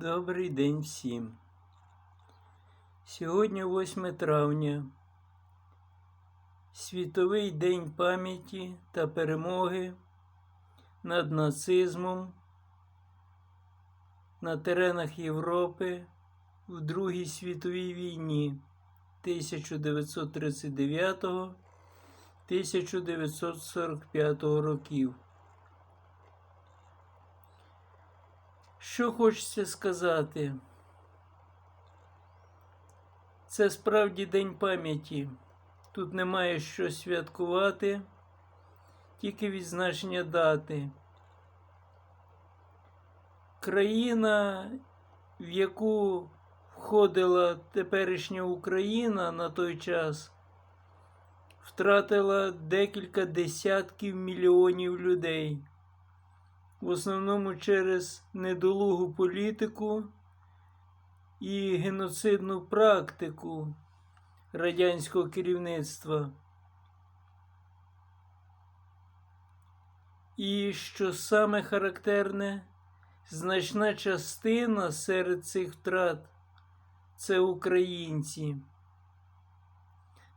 Добрий день всім. Сьогодні 8 травня. Світовий день пам'яті та перемоги над нацизмом на теренах Європи в Другій світовій війні 1939-1945 років. Що хочеться сказати? Це справді День пам'яті. Тут немає що святкувати, тільки відзначення дати. Країна, в яку входила теперішня Україна на той час, втратила декілька десятків мільйонів людей в основному через недолугу політику і геноцидну практику радянського керівництва. І що саме характерне, значна частина серед цих втрат це українці.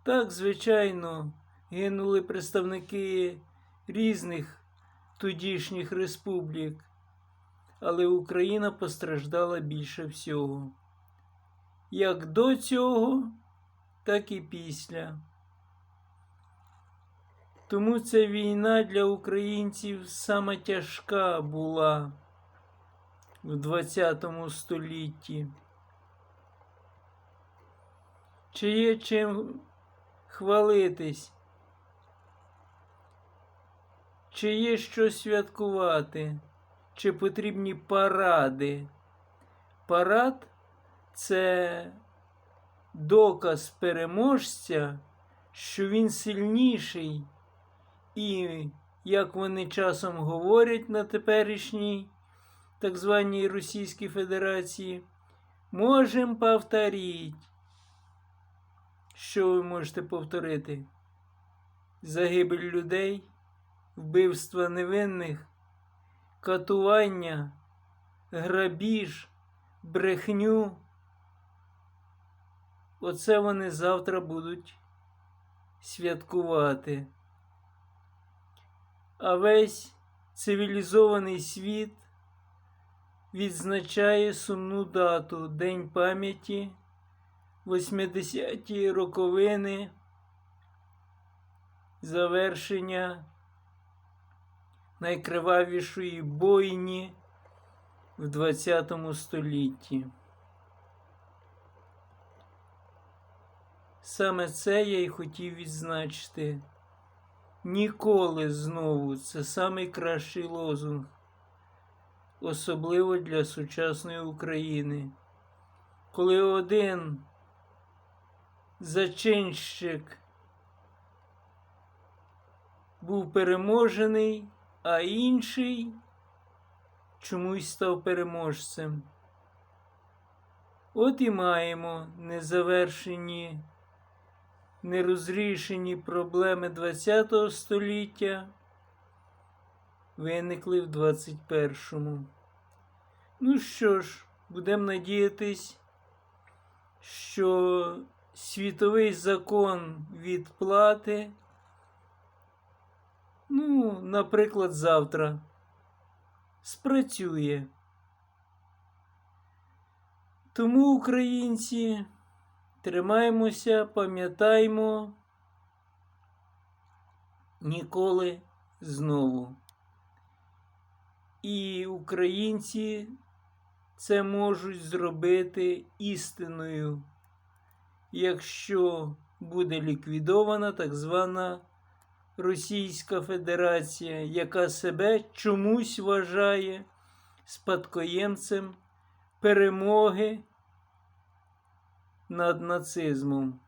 Так, звичайно, гинули представники різних тодішніх республік, але Україна постраждала більше всього. Як до цього, так і після. Тому ця війна для українців саме тяжка була в ХХ столітті. Чи є чим хвалитись? Чи є що святкувати, чи потрібні паради? Парад це доказ переможця, що він сильніший, і, як вони часом говорять на теперішній так званій Російській Федерації, можемо повторити. Що ви можете повторити? Загибель людей? Вбивства невинних, катування, грабіж, брехню. Оце вони завтра будуть святкувати. А весь цивілізований світ відзначає сумну дату День пам'яті 80-ті роковини завершення найкривавішої бойні в ХХ столітті. Саме це я й хотів відзначити. Ніколи знову це найкращий лозунг, особливо для сучасної України, коли один зачинщик був переможений а інший чомусь став переможцем. От і маємо незавершені, нерозрішені проблеми ХХ століття, виникли в 21-му. Ну що ж, будемо надіятись, що світовий закон відплати Ну, наприклад, завтра спрацює. Тому, українці, тримаємося, пам'ятаємо ніколи знову. І українці це можуть зробити істиною, якщо буде ліквідована так звана. Російська Федерація, яка себе чомусь вважає спадкоємцем перемоги над нацизмом.